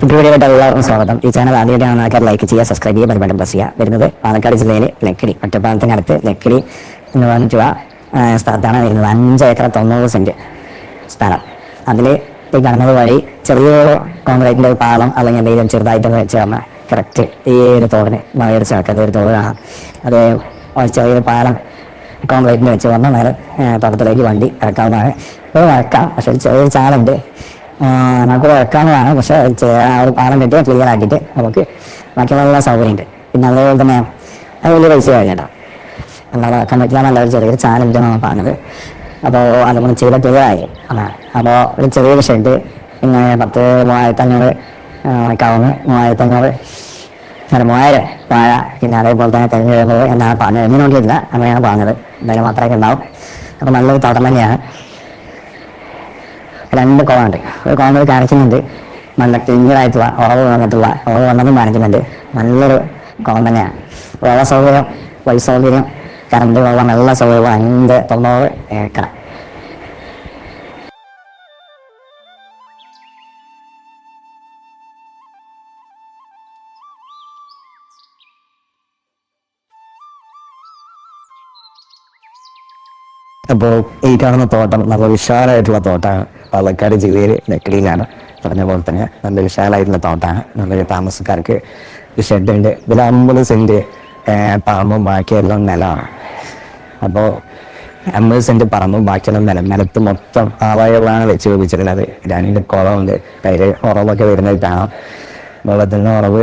എല്ലാവർക്കും സ്വാഗതം. ഈ ചാനൽ ആദ്യമായിട്ടാണ് ആൾക്കാർ ലൈക്ക് ചെയ്യുക സബ്സ്ക്രൈബ് ചെയ്യുക പരിപാടി പ്രസ് ചെയ്യുക. വരുന്നത് പാലക്കാട് ജില്ലയിലെ ലക്കിടി ഒറ്റപ്പാലത്തിനടുത്ത് ലക്കിടി എന്ന് പറഞ്ഞിട്ടുള്ള സ്ഥലത്താണ് വരുന്നത്. അഞ്ച് ഏക്കർ തൊണ്ണൂറ് സെന്റ് സ്ഥലം. അതിൽ ഈ കടന്നത് വഴി ചെറിയൊരു കോൺക്രീറ്റിന്റെ ഒരു പാളം അല്ലെങ്കിൽ എന്തെങ്കിലും ചെറുതായിട്ടൊന്ന് തന്നാൽ കറക്റ്റ് ഈ ഒരു തോടിന് മഴയുടെ ചേർക്കത്തെ ഒരു തോട് കാണാം. അത് ചെറിയൊരു പാലം കോൺക്രീറ്റിന് വെച്ച് വന്ന നേരെ തോട്ടത്തിലേക്ക് വണ്ടി ഇറക്കാവുന്നതാണ്. ഇപ്പോൾ ഇറക്കാം പക്ഷേ ചെറിയൊരു ചാലുണ്ട്. നമുക്ക് ഇറക്കാവുന്നതാണ് പക്ഷെ ഒരു പാലം കെട്ടി ക്ലിയർ ആക്കിയിട്ട് നമുക്ക് ബാക്കിയുള്ള സൗകര്യമുണ്ട്. പിന്നെ അതേപോലെ തന്നെ അത് വലിയ പൈസ കഴിഞ്ഞിട്ടോ അല്ലാതെ പറ്റില്ല നല്ലൊരു ചെറിയൊരു ചാനലിന്റെ നമ്മൾ പറഞ്ഞത്. അപ്പോൾ അതുകൊണ്ട് ചെയ്ത ക്ലിയർ ആയി. അതാണ് അപ്പോൾ ഒരു ചെറിയൊരു ഷെഡ് ഇങ്ങനെ പത്ത് മൂവായിരത്തി അഞ്ഞൂറ് കവുങ്ങ് മൂവായിരത്തി അഞ്ഞൂറ് മൂവായിരം വാഴ. പിന്നെ അതേപോലെ തന്നെ തെങ്ങ് എന്നാണ് പറഞ്ഞത് എന്നെ നോക്കിയിട്ടില്ല അങ്ങനെയാണ് പറഞ്ഞത്. എന്തായാലും മാത്രമൊക്കെ ഉണ്ടാവും. അപ്പോൾ നല്ലൊരു തോട്ടം തന്നെയാണ്. രണ്ട് കോളുണ്ട് ഒരു കുളം കാണിക്കുന്നുണ്ട് നല്ല ക്ലീനായിട്ടുള്ള ഉറവ് വന്നിട്ടുള്ള ഉറവ് വന്നതും കാണിക്കുന്നുണ്ട്. നല്ലൊരു കോളം തന്നെയാണ്. വെള്ള സൗകര്യം വഴി സൗകര്യം കറണ്ട് വെള്ളം എല്ലാ സൗകര്യവും അഞ്ച് തൊണ്ണൂറ് ഏക്കർ. അപ്പോൾ ഈ കാണുന്ന തോട്ടം നല്ല വിശാലമായിട്ടുള്ള തോട്ടമാണ് പാലക്കാട് ജില്ലയിൽ ലക്കിടിയിലാണ് പറഞ്ഞ പോലെ തന്നെ നല്ല വിശാലമായിട്ടുള്ള തോട്ടാണ്. നല്ല താമസക്കാർക്ക് ഷെഡുണ്ട് ഇതിൽ അമ്പത് സെന്റ് പറമ്പും ബാക്കിയെല്ലാം നിലമാണ്. അപ്പോൾ അമ്പത് സെന്റ് പറമ്പും ബാക്കിയെല്ലാം നിലം നിലത്ത് മൊത്തം ആവായകളാണ് വെച്ച് പിടിച്ചിട്ടുള്ളത് രണ്ട് കുളമുണ്ട്. കയ്യിൽ ഉറവൊക്കെ വരുന്നത് കാണാം വെള്ളത്തിന്റെ ഉറവ്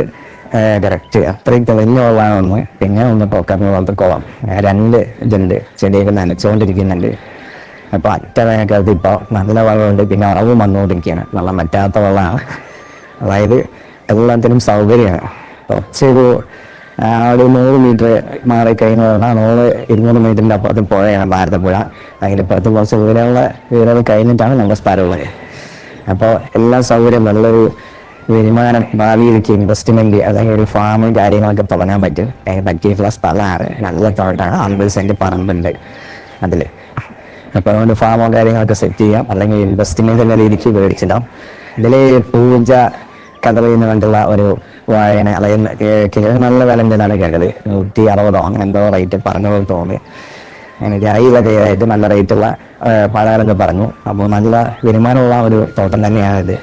കറക്റ്റ് അത്രയും തെളിഞ്ഞ വെള്ളമാണ് ഒന്ന്. പിന്നെ ഒന്ന് പൊക്കറിന് പോലത്തെ കുളം. രണ്ട് ഇതുണ്ട്. ചെടിയൊക്കെ നനച്ചുകൊണ്ടിരിക്കുന്നുണ്ട്. അപ്പോൾ അറ്റ വേനൽക്കാലത്ത് ഇപ്പോൾ നല്ല വെള്ളമുണ്ട് പിന്നെ അളവ് വന്നുകൊണ്ടിരിക്കുകയാണ്. വെള്ളം പറ്റാത്ത വെള്ളമാണ് അതായത് എല്ലാത്തിനും സൗകര്യമാണ് കുറച്ചൊരു ഒരു നൂറ് മീറ്റർ മാറി കഴിഞ്ഞു പറഞ്ഞാൽ നൂറ് ഇരുന്നൂറ് മീറ്ററിന്റെ അപ്പുറത്ത് പുഴയാണ് ഭാരതപ്പുഴ അതിനിപ്പുറത്ത് കുറച്ച് ദൂരമുള്ള വീടുകൾ കഴിഞ്ഞിട്ടാണ് നമ്മുടെ സ്ഥലമുള്ളത് അപ്പോൾ എല്ലാ സൗകര്യം നല്ലൊരു വരുമാനം ഭാവിയിലേക്ക് ഇൻവെസ്റ്റ്മെന്റ് അതായത് ഒരു ഫാമും കാര്യങ്ങളൊക്കെ തുടങ്ങാൻ പറ്റും. പറ്റിയിട്ടുള്ള സ്ഥലമാണ്. നല്ല തോട്ടാണ്. അമ്പത് സെന്റ് പറമ്പുണ്ട് അതിൽ അപ്പോൾ അതുകൊണ്ട് ഫാമോ കാര്യങ്ങളൊക്കെ സെറ്റ് ചെയ്യാം. അല്ലെങ്കിൽ ഇൻവെസ്റ്റ്മെന്റ് എന്ന രീതിക്ക് മേടിച്ചിടാം ഇതിൽ പൂജ കഥകളി എന്ന് കണ്ടുള്ള ഒരു വായന അല്ലെങ്കിൽ നല്ല വില എന്താണ് കേട്ടത് നൂറ്റി അറുപതോ അങ്ങനെ എന്തോ റേറ്റ് പറഞ്ഞു തോന്നി. അങ്ങനെ ക്ലിയറായിട്ട് നല്ല റേറ്റുള്ള പഴങ്ങളൊക്കെ പറഞ്ഞു. അപ്പോൾ നല്ല വരുമാനമുള്ള ഒരു തോട്ടം തന്നെയാണ്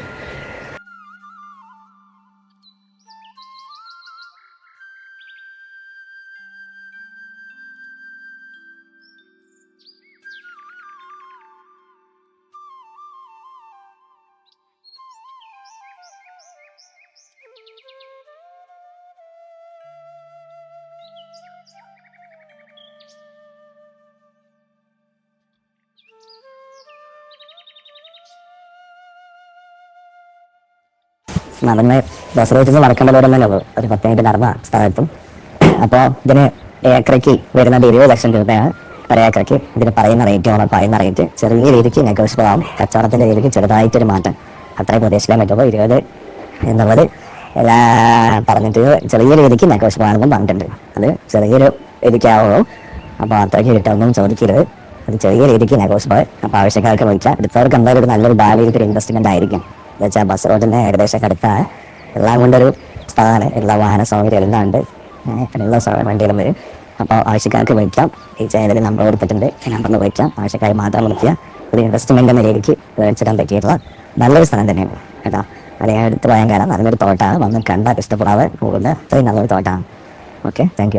നടന്ന് ബസ് റൂട്ടിൽ നിന്ന് നടക്കേണ്ട ദൂരം തന്നെ ഉള്ളൂ ഒരു പത്ത് മിനിറ്റ് നടന്ന സ്ഥലത്തും. അപ്പോൾ ഇതിന് ഏക്കറയ്ക്ക് വരുന്നത് ഇരുപത് ലക്ഷം രൂപയാണ് ഒരു ഏക്കറയ്ക്ക് ഇതിന് പറയുന്ന റേറ്റ് ആണ് പറയുന്ന റേറ്റ് ചെറിയ രീതിക്ക് നെഗോഷ്യബിൾ ആവും. കച്ചവടത്തിന്റെ രീതിക്ക് ചെറുതായിട്ടൊരു മാറ്റം. അത്രയും പ്രതീക്ഷിക്കാൻ പറ്റുള്ളൂ. ഇരുപത് എന്നുള്ളത് എല്ലാ പറഞ്ഞിട്ട് ചെറിയ രീതിക്ക് നെഗോഷ്യബിൾ പറഞ്ഞിട്ടുണ്ട്. അത് ചെറിയൊരു രീതിക്കാവുള്ളൂ അപ്പോൾ അത്രയ്ക്ക് കിട്ടുമെന്നും ചോദിക്കരുത്. അത് ചെറിയ രീതിക്ക് നെഗോഷ്യബിൾ അപ്പോൾ ആവശ്യക്കാർക്ക് വിളിച്ചാൽ എടുത്തവർക്ക് എന്തായാലും ഒരു നല്ലൊരു ഭാവിയിലേക്ക് ഒരു ഇൻവെസ്റ്റ്മെന്റ് ആയിരിക്കും. എന്ന് വെച്ചാൽ ബസ് റോഡിന് ഏകദേശം അടുത്താണ് എല്ലാം കൊണ്ടൊരു സ്ഥലമാണ്. എല്ലാ വാഹന സൗകര്യം എല്ലാം ഉണ്ട്. എല്ലാ വണ്ടികളും വരും. അപ്പോൾ ആവശ്യക്കാർക്ക് വിളിക്കാം. ഈ ചാനലിൽ നമ്പർ കൊടുത്തിട്ടുണ്ട്. നമ്പറിൽ വിളിക്കാം. ആവശ്യക്കാർ മാത്രം വിളിക്കുക. ഒരു ഇൻവെസ്റ്റ്മെന്റ് എന്ന രീതിക്ക് മേടിച്ചിടാൻ പറ്റിയിട്ടുള്ള നല്ലൊരു സ്ഥലം തന്നെയാണ് കേട്ടോ. അല്ലെങ്കിൽ എടുത്ത് പോയാൽ കാരണം നല്ലൊരു തോട്ടാണ്. വന്ന് കണ്ടാൽ ഇഷ്ടപ്പെടാതെ പോകുന്ന അത്രയും നല്ലൊരു തോട്ടാണ്. Okay thank